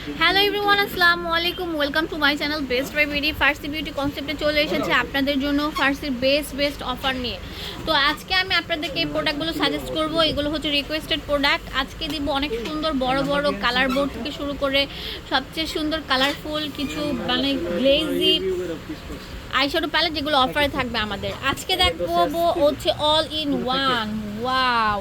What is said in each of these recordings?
Hello everyone আসসালামু আলাইকুম। Welcome to my channel best buy BD Farsi beauty কনসেপ্টে চলে এসেছে আপনাদের জন্য ফার্সির বেস্ট বেস্ট অফার নিয়ে। তো আজকে আমি আপনাদেরকে এই প্রোডাক্টগুলো সাজেস্ট করব। এগুলো হচ্ছে রিকোয়েস্টেড প্রোডাক্ট আজকে দিব অনেক সুন্দর বড় বড় কালার বোর্ড থেকে শুরু করে সবচেয়ে সুন্দর কালারফুল কিছু মানে গ্লেজি আইশ্যাডো প্যালেট যেগুলো অফারে থাকবে আমাদের। আজকে দেখব হচ্ছে all in one wow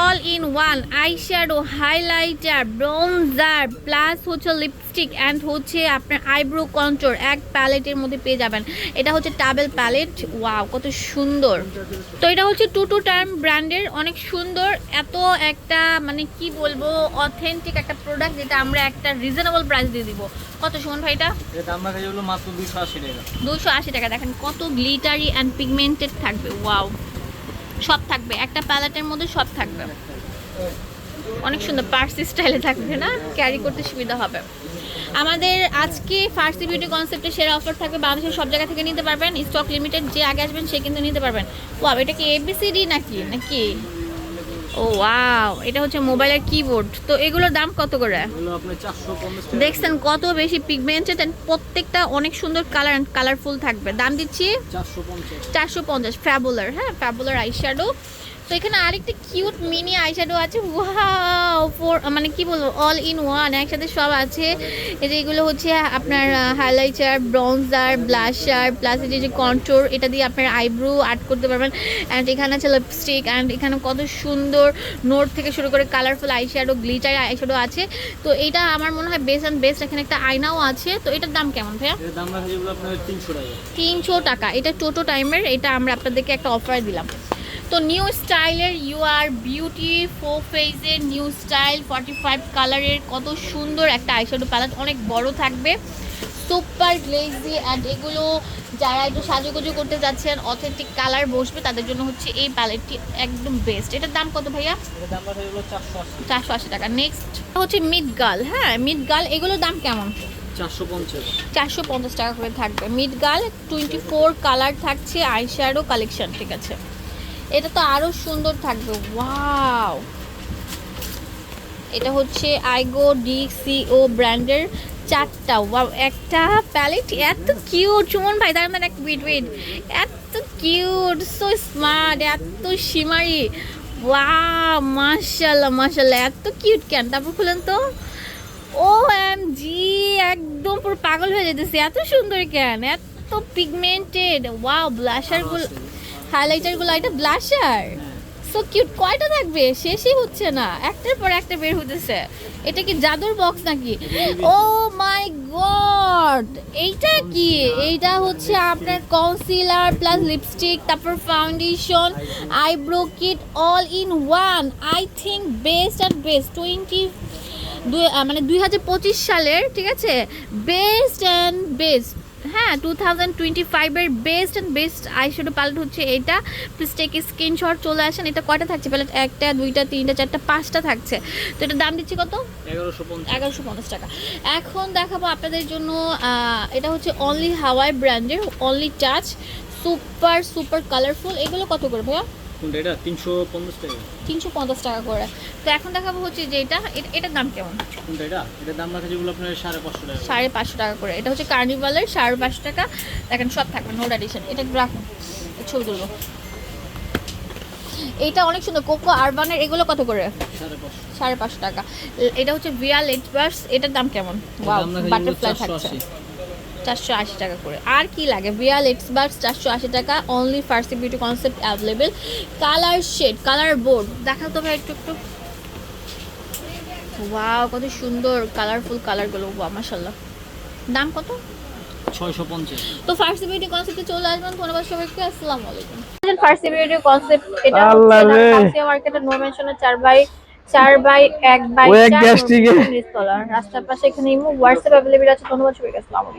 all in one eyeshadow highlighter bronzer plus হচ্ছে লিপস্টিক অ্যান্ড হচ্ছে আপনার আইব্রো কন্ট্রোর এক প্যালেটের মধ্যে পেয়ে যাবেন। এটা হচ্ছে টাবেল প্যালেট ওয়াও কত সুন্দর। তো এটা হচ্ছে টু টু টার্ম ব্র্যান্ডের অনেক সুন্দর। এত একটা মানে কি বলব অথেন্টিক একটা প্রোডাক্ট যেটা আমরা একটা রিজনেবল প্রাইস দিয়ে দিব। কত সুমন ভাইটা এটা? রাখা যেগুলো মাত্র দুশো আশি টাকা। দুশো আশি টাকা। দেখেন কত গ্লিটারি অ্যান্ড পিগমেন্টেড থাকবে। ওয়াও সব থাকবে, একটা প্যালেটের মধ্যে সব থাকবে। অনেক সুন্দর পার্সি স্টাইলে থাকবে না? ক্যারি করতে সুবিধা হবে। আমাদের আজকে ফার্সি বিউটি কনসেপ্টে সেরা অফার থাকবে, বাংলাদেশের সব জায়গা থেকে নিতে পারবেন। স্টক লিমিটেড যে আগে আসবেন, সে কিন্তু নিতে পারবেন। ও এটা কি এবিসিডি নাকি? নাকি ও ওয়াও এটা হচ্ছে মোবাইলের কিবোর্ড তো এগুলোর দাম কত করে? দেখছেন কত বেশি পিগমেন্টেড অ্যান্ড প্রত্যেকটা অনেক সুন্দর কালার অ্যান্ড কালারফুল থাকবে। দাম দিচ্ছি চারশো পঞ্চাশ। ফ্যাবুলার হ্যাঁ ফ্যাবুলার আইশ্যাডো তো এখানে আরেকটা কিউট মিনি আইশ্যাডো আছে। ওয়াও ফোর মানে কি বলব? অল ইন ওয়ান একসাথে সব আছে। এই যে এগুলো হচ্ছে আপনার হাইলাইটার ব্রঞ্জার ব্লাশার প্লাস এই যে কন্ট্রোর এটা দিয়ে আপনার আইব্রো আর্ট করতে পারবেন। অ্যান্ড এখানে আছে লিপস্টিক অ্যান্ড এখানে কত সুন্দর নোট থেকে শুরু করে কালারফুল আইশ্যাডো গ্লিটার আইশ্যাডো আছে। তো এটা আমার মনে হয় বেস্ট অ্যান্ড বেস্ট এখানে একটা আয়নাও আছে। তো এটার দাম কেমন ভাইয়া? তিনশো টাকা। এটা টোটো টাইমের এটা আমরা আপনাদেরকে একটা অফার দিলাম। তো নিউ স্টাইলের ইউ আর বিউটি ফো ফেজের নিউ স্টাইল ফর্টি ফাইভ কালারের কত সুন্দর একটা আইশ্যাডো প্যালেট অনেক বড় থাকবে। সুপার গ্লেজি অ্যান্ড এগুলো যারা একটু সাজুগুজু করতে যাচ্ছেন অথেন্টিক কালার বসবে তাদের জন্য হচ্ছে এই প্যালেটটি একদম বেস্ট এটার দাম কত ভাইয়া? চারশো আশি। টাকা। নেক্সট হচ্ছে মিড গার্ল হ্যাঁ? মিড গার্ল এগুলোর দাম কেমন? চারশো পঞ্চাশ। চারশো পঞ্চাশ টাকা করে থাকবে। Mid girl twenty four colour থাকছে আইশ্যাডো কালেকশন ঠিক আছে। এটা তো আরও সুন্দর থাকবে ওয়াও। এটা হচ্ছে আইগো ডিসিও ব্র্যান্ডের চারটা ওয়াও একটা প্যালেট এত কিউট সুমন ভাই তার মানে এক ওয়েট ওয়েট এত কিউট সো স্মার্ট এত সীমারি ওয়াও মাশাল্লাহ মাশাল্লাহ এত কিউট কেন? তারপর খুলেন তো। ও এম জি একদম পুরো পাগল হয়ে যেতেছে এত সুন্দর কেন? এত পিগমেন্টেড ওয়াও ব্লাশারগুলো হাইলাইটারগুলো এটা ব্লাশার সো কিউট কয়টা থাকবে? শেষই হচ্ছে না। একটার পর একটা বের হতেছে। এটা কি জাদুর বক্স নাকি? ও মাই গড এইটা কি? এইটা হচ্ছে আপনার কনসিলার প্লাস লিপস্টিক তারপর foundation eyebrow kit all in one I think best and best twenty মানে দুই হাজার পঁচিশ সালের ঠিক আছে? বেস্ট অ্যান্ড বেস্ট হ্যাঁ টু থাউজেন্ড টোয়েন্টি ফাইভের best and best I eyeshadow palette হচ্ছে এটা। প্লিজ টেক স্ক্রিনশট চলে আসেন। এটা কয়টা থাকছে? প্যালেট একটা দুইটা তিনটা চারটা পাঁচটা থাকছে। তো এটা দাম দিচ্ছি কত? এগারোশো পঞ্চাশ। এগারোশো পঞ্চাশ টাকা। এখন দেখাবো আপনাদের জন্য এটা হচ্ছে অনলি হাওয়াই ব্র্যান্ডের only touch super super colourful এগুলো কত করে ভাইয়া? কোনটা? এটা তিনশো পঞ্চাশ টাকা। তিনশো পঞ্চাশ টাকা করে। তো এখন দেখাবো হচ্ছে যে এটা এটা- এটার দাম কেমন? কোনটা এটা? এটার দাম রাখা যেগুলো আপনার সাড়ে পাঁচশো টাকা সাড়ে পাঁচশো টাকা করে। এটা হচ্ছে কার্নিভালের সাড়ে পাঁচশো টাকা। দেখেন সব থাকবে নোট অ্যাডিশন এটা রাখুন ছবি তুলবো। এটা অনেক সুন্দর। কোকো আরবানের এগুলো কত করে? সাড়ে পাঁচশো। টাকা। এটা হচ্ছে ভিয়াল এটবার্স এটার দাম কেমন? বাটারফ্লাই থাকছে। চারশো আশি টাকা করে। আর কি লাগে? ভিয়াল এক্সবার্স চারশো আশি টাকা only Farsi beauty concept available colour shade colour board দেখা তো ভাই একটু একটু। ওয়াও কত সুন্দর কালারফুল কালারগুলো ওয়া মাশাল্লাহ দাম কত? ছয়শো পঞ্চাশ। তো ফার্সি বিউটি কনসেপ্টে চলে আসবেন। ধন্যবাদ সবাইকে। আসসালামু আলাইকুম। ফার্সি বিউটি কনসেপ্ট এটা হচ্ছে মার্কেটের নো মেনশনের চার বাই চার বাই এক বাই রাস্তার পাশে এখানে হোয়াটসঅ্যাপ অ্যাভেলেবল আছে। ধন্যবাদ সবাইকে। আসসালামু আলাইকুম।